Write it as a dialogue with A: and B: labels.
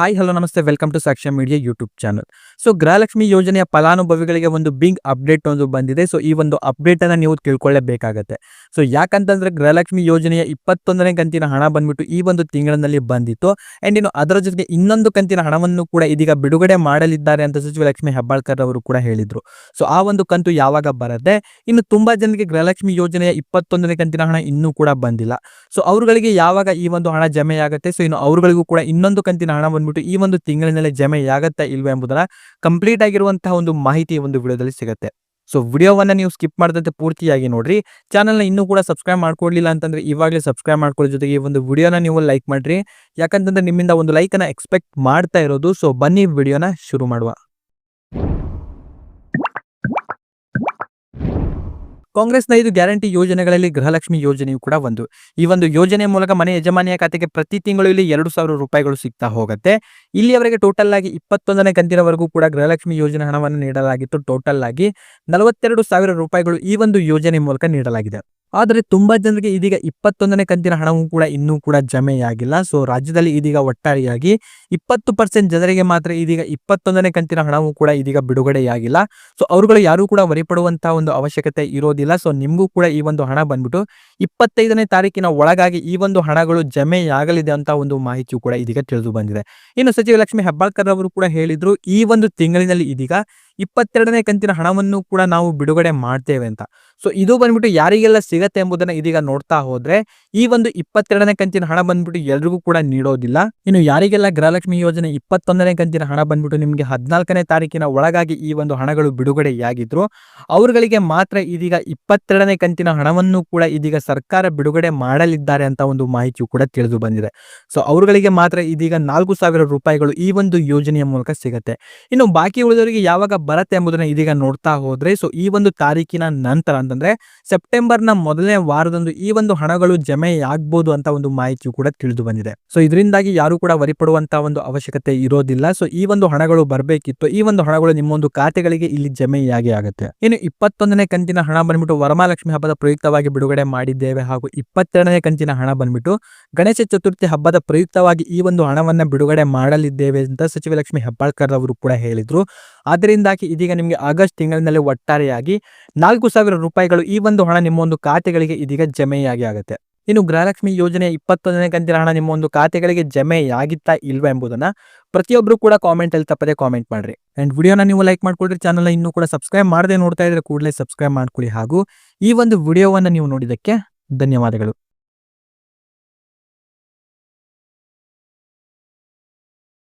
A: Hi hello ನಮಸ್ತೆ. Welcome to Sakshya media YouTube channel so Gruhalakshmi ಯೋಜನೆಯ ಫಲಾನುಭವಿಗಳಿಗೆ ಒಂದು ಬಿಗ್ ಅಪ್ಡೇಟ್ ಒಂದು ಬಂದಿದೆ. ಸೊ ಈ ಒಂದು ಅಪ್ಡೇಟ್ ಅನ್ನ ನೀವು ತಿಳ್ಕೊಳ್ಳೇಬೇಕಾಗತ್ತೆ. ಸೊ ಯಾಕಂತಂದ್ರೆ ಗೃಹಲಕ್ಷ್ಮಿ ಯೋಜನೆಯ ಇಪ್ಪತ್ತೊಂದನೇ ಕಂತಿನ ಹಣ ಬಂದ್ಬಿಟ್ಟು ಈ ಒಂದು ತಿಂಗಳಿನಲ್ಲಿ ಬಂದಿತ್ತು. ಅಂಡ್ ಇನ್ನು ಅದರ ಜೊತೆಗೆ ಇನ್ನೊಂದು ಕಂತಿನ ಹಣವನ್ನು ಕೂಡ ಇದೀಗ ಬಿಡುಗಡೆ ಮಾಡಲಿದ್ದಾರೆ ಅಂತ ಸಚಿವ ಲಕ್ಷ್ಮಿ ಹೆಬ್ಬಾಳ್ಕರ್ ಅವರು ಕೂಡ ಹೇಳಿದ್ರು. ಸೊ ಆ ಒಂದು ಕಂತು ಯಾವಾಗ ಬರುತ್ತೆ? ಇನ್ನು ತುಂಬಾ ಜನರಿಗೆ ಗೃಹಲಕ್ಷ್ಮಿ ಯೋಜನೆಯ ಇಪ್ಪತ್ತೊಂದನೇ ಕಂತಿನ ಹಣ ಇನ್ನೂ ಕೂಡ ಬಂದಿಲ್ಲ. ಸೊ ಅವರುಗಳಿಗೆ ಯಾವಾಗ ಈ ಒಂದು ಹಣ ಜಮೆಯಾಗುತ್ತೆ? ಸೊ ಇನ್ನು ಅವರುಗಳಿಗೂ ಕೂಡ ಇನ್ನೊಂದು ಕಂತಿನ ಹಣ ಬಂದ್ಬಿಟ್ಟು ಈ ಒಂದು ತಿಂಗಳಿನಲ್ಲಿ ಜಮೆಯಾಗತ್ತಾ ಇಲ್ವಾ ಎಂಬುದನ್ನ ಕಂಪ್ಲೀಟ್ ಆಗಿರುವಂತಹ ಒಂದು ಮಾಹಿತಿ ಒಂದು ವಿಡಿಯೋದಲ್ಲಿ ಸಿಗುತ್ತೆ. ಸೊ ವಿಡಿಯೋವನ್ನ ನೀವು ಸ್ಕಿಪ್ ಮಾಡದಂತೆ ಪೂರ್ತಿಯಾಗಿ ನೋಡ್ರಿ. ಚಾನಲ್ನ ಇನ್ನೂ ಕೂಡ ಸಬ್ಸ್ಕ್ರೈಬ್ ಮಾಡ್ಕೊಡ್ಲಿಲ್ಲ ಅಂತಂದ್ರೆ ಇವಾಗಲೇ ಸಬ್ಸ್ಕ್ರೈಬ್ ಮಾಡ್ಕೊಳ್ಳೋ ಜೊತೆಗೆ ಈ ಒಂದು ವಿಡಿಯೋನ ನೀವು ಲೈಕ್ ಮಾಡ್ರಿ. ಯಾಕಂತಂದ್ರೆ ನಿಮ್ಮಿಂದ ಒಂದು ಲೈಕ್ ಅನ್ನ ಎಕ್ಸ್ಪೆಕ್ಟ್ ಮಾಡ್ತಾ ಇರೋದು. ಸೊ ಬನ್ನಿ ವಿಡಿಯೋನ ಶುರು ಮಾಡುವ. ಕಾಂಗ್ರೆಸ್ನ ಐದು ಗ್ಯಾರಂಟಿ ಯೋಜನೆಗಳಲ್ಲಿ ಗೃಹಲಕ್ಷ್ಮಿ ಯೋಜನೆಯು ಕೂಡ ಒಂದು. ಈ ಒಂದು ಯೋಜನೆ ಮೂಲಕ ಮನೆ ಯಜಮಾನಿಯ ಖಾತೆಗೆ ಪ್ರತಿ ತಿಂಗಳು ಇಲ್ಲಿ ಎರಡು ಸಾವಿರ ರೂಪಾಯಿಗಳು ಸಿಗ್ತಾ ಹೋಗುತ್ತೆ. ಇಲ್ಲಿಯವರೆಗೆ ಟೋಟಲ್ ಆಗಿ ಇಪ್ಪತ್ತೊಂದನೇ ಕಂತಿನವರೆಗೂ ಕೂಡ ಗೃಹಲಕ್ಷ್ಮಿ ಯೋಜನೆ ಹಣವನ್ನು ನೀಡಲಾಗಿತ್ತು. ಟೋಟಲ್ ಆಗಿ ನಲವತ್ತೆರಡು ಸಾವಿರ ರೂಪಾಯಿಗಳು ಈ ಒಂದು ಯೋಜನೆ ಮೂಲಕ ನೀಡಲಾಗಿದೆ. ಆದರೆ ತುಂಬಾ ಜನರಿಗೆ ಇದೀಗ ಇಪ್ಪತ್ತೊಂದನೇ ಕಂತಿನ ಹಣವೂ ಕೂಡ ಇನ್ನೂ ಕೂಡ ಜಮೆಯಾಗಿಲ್ಲ. ಸೊ ರಾಜ್ಯದಲ್ಲಿ ಇದೀಗ ಒಟ್ಟಾರೆಯಾಗಿ ಇಪ್ಪತ್ತು ಪರ್ಸೆಂಟ್ ಜನರಿಗೆ ಮಾತ್ರ ಇದೀಗ ಇಪ್ಪತ್ತೊಂದನೇ ಕಂತಿನ ಹಣವೂ ಕೂಡ ಇದೀಗ ಬಿಡುಗಡೆಯಾಗಿಲ್ಲ. ಸೊ ಅವರುಗಳು ಯಾರು ಕೂಡ ವರಿಪಡುವಂತಹ ಒಂದು ಅವಶ್ಯಕತೆ ಇರೋದಿಲ್ಲ. ಸೊ ನಿಮಗೂ ಕೂಡ ಈ ಒಂದು ಹಣ ಬಂದ್ಬಿಟ್ಟು ಇಪ್ಪತ್ತೈದನೇ ತಾರೀಕಿನ ಒಳಗಾಗಿ ಈ ಒಂದು ಹಣಗಳು ಜಮೆಯಾಗಲಿದೆ ಅಂತ ಒಂದು ಮಾಹಿತಿಯು ಕೂಡ ಇದೀಗ ತಿಳಿದು ಬಂದಿದೆ. ಇನ್ನು ಸಚಿವ ಲಕ್ಷ್ಮಿ ಹೆಬ್ಬಾಳ್ಕರ್ ಅವರು ಕೂಡ ಹೇಳಿದ್ರು, ಈ ಒಂದು ತಿಂಗಳಿನಲ್ಲಿ ಇದೀಗ ಇಪ್ಪತ್ತೆರಡನೇ ಕಂತಿನ ಹಣವನ್ನು ಕೂಡ ನಾವು ಬಿಡುಗಡೆ ಮಾಡ್ತೇವೆ ಅಂತ. ಸೊ ಇದು ಬಂದ್ಬಿಟ್ಟು ಯಾರಿಗೆಲ್ಲ ಸಿಗತ್ತೆ ಎಂಬುದನ್ನ ಇದೀಗ ನೋಡ್ತಾ ಹೋದ್ರೆ, ಈ ಒಂದು ಇಪ್ಪತ್ತೆರಡನೇ ಕಂತಿನ ಹಣ ಬಂದ್ಬಿಟ್ಟು ಎಲ್ರಿಗೂ ಕೂಡ ನೀಡೋದಿಲ್ಲ. ಇನ್ನು ಯಾರಿಗೆಲ್ಲ ಗೃಹಲಕ್ಷ್ಮಿ ಯೋಜನೆ ಇಪ್ಪತ್ತೊಂದನೇ ಕಂತಿನ ಹಣ ಬಂದ್ಬಿಟ್ಟು ನಿಮಗೆ ಹದಿನಾಲ್ಕನೇ ತಾರೀಕಿನ ಒಳಗಾಗಿ ಈ ಒಂದು ಹಣಗಳು ಬಿಡುಗಡೆಯಾಗಿದ್ರು, ಅವರುಗಳಿಗೆ ಮಾತ್ರ ಇದೀಗ ಇಪ್ಪತ್ತೆರಡನೇ ಕಂತಿನ ಹಣವನ್ನು ಕೂಡ ಇದೀಗ ಸರ್ಕಾರ ಬಿಡುಗಡೆ ಮಾಡಲಿದ್ದಾರೆ ಅಂತ ಒಂದು ಮಾಹಿತಿಯು ಕೂಡ ತಿಳಿದು ಬಂದಿದೆ. ಸೊ ಅವರುಗಳಿಗೆ ಮಾತ್ರ ಇದೀಗ ನಾಲ್ಕು ಸಾವಿರ ರೂಪಾಯಿಗಳು ಈ ಒಂದು ಯೋಜನೆಯ ಮೂಲಕ ಸಿಗತ್ತೆ. ಇನ್ನು ಬಾಕಿ ಉಳಿದವರಿಗೆ ಯಾವಾಗ ಬರುತ್ತೆ ಎಂಬುದನ್ನ ಇದೀಗ ನೋಡ್ತಾ ಹೋದ್ರೆ ಸೊ ಈ ಒಂದು ತಾರೀಕಿನ ನಂತರ ಅಂತಂದ್ರೆ ಸೆಪ್ಟೆಂಬರ್ನ ಮೊದಲನೇ ವಾರದಂದು ಈ ಒಂದು ಹಣಗಳು ಜಮೆ ಆಗ್ಬೋದು ಅಂತ ಒಂದು ಮಾಹಿತಿಯು ಕೂಡ ತಿಳಿದು ಬಂದಿದೆ. ಸೊ ಇದರಿಂದಾಗಿ ಯಾರು ಕೂಡ ವರಿಪಡುವಂತ ಒಂದು ಅವಶ್ಯಕತೆ ಇರೋದಿಲ್ಲ. ಸೊ ಈ ಒಂದು ಹಣಗಳು ಬರಬೇಕಿತ್ತು. ಈ ಒಂದು ಹಣಗಳು ನಿಮ್ಮ ಒಂದು ಖಾತೆಗಳಿಗೆ ಇಲ್ಲಿ ಜಮೆಯಾಗಿ ಆಗುತ್ತೆ. ಇನ್ನು ಇಪ್ಪತ್ತೊಂದನೇ ಕಂತಿನ ಹಣ ಬಂದ್ಬಿಟ್ಟು ವರಮಹಾಲಕ್ಷ್ಮಿ ಹಬ್ಬದ ಪ್ರಯುಕ್ತವಾಗಿ ಬಿಡುಗಡೆ ಮಾಡಿದ್ದೇವೆ ಹಾಗೂ ಇಪ್ಪತ್ತೆರಡನೇ ಕಂತಿನ ಹಣ ಬಂದ್ಬಿಟ್ಟು ಗಣೇಶ ಚತುರ್ಥಿ ಹಬ್ಬದ ಪ್ರಯುಕ್ತವಾಗಿ ಈ ಒಂದು ಹಣವನ್ನ ಬಿಡುಗಡೆ ಮಾಡಲಿದ್ದೇವೆ ಅಂತ ಸಚಿವ ಲಕ್ಷ್ಮಿ ಹೆಬ್ಬಾಳ್ಕರ್ ಅವರು ಕೂಡ ಹೇಳಿದ್ರು. ಆದ್ದರಿಂದಾಗಿ ಇದೀಗ ನಿಮಗೆ ಆಗಸ್ಟ್ ತಿಂಗಳಿನಲ್ಲಿ ಒಟ್ಟಾರೆಯಾಗಿ ನಾಲ್ಕು ಸಾವಿರ ರೂಪಾಯಿಗಳು ಈ ಒಂದು ಹಣ ನಿಮ್ಮ ಒಂದು ಖಾತೆಗಳಿಗೆ ಇದೀಗ ಜಮೆಯಾಗಿ ಆಗುತ್ತೆ. ಇನ್ನು ಗೃಹಲಕ್ಷ್ಮಿ ಯೋಜನೆ ಇಪ್ಪತ್ತೊಂದನೇ ಕಂತಿನ ಹಣ ನಿಮ್ಮ ಒಂದು ಖಾತೆಗಳಿಗೆ ಜಮೆಯಾಗಿತ್ತಾ ಇಲ್ವಾ ಎಂಬುದನ್ನ ಪ್ರತಿಯೊಬ್ಬರು ಕೂಡ ಕಾಮೆಂಟ್ ಅಲ್ಲಿ ತಪ್ಪದೆ ಕಾಮೆಂಟ್ ಮಾಡ್ರಿ. ಅಂಡ್ ವಿಡಿಯೋನ ನೀವು ಲೈಕ್ ಮಾಡ್ಕೊಳ್ರಿ ಚಾನಲ್ ಇನ್ನೂ ಕೂಡ ಸಬ್ಸ್ಕ್ರೈಬ್ ಮಾಡದೆ ನೋಡ್ತಾ ಇದ್ರೆ ಕೂಡಲೇ ಸಬ್ಸ್ಕ್ರೈಬ್ ಮಾಡ್ಕೊಳ್ಳಿ ಹಾಗೂ ಈ ಒಂದು ವಿಡಿಯೋವನ್ನ ನೀವು ನೋಡಿದಕ್ಕೆ ಧನ್ಯವಾದಗಳು.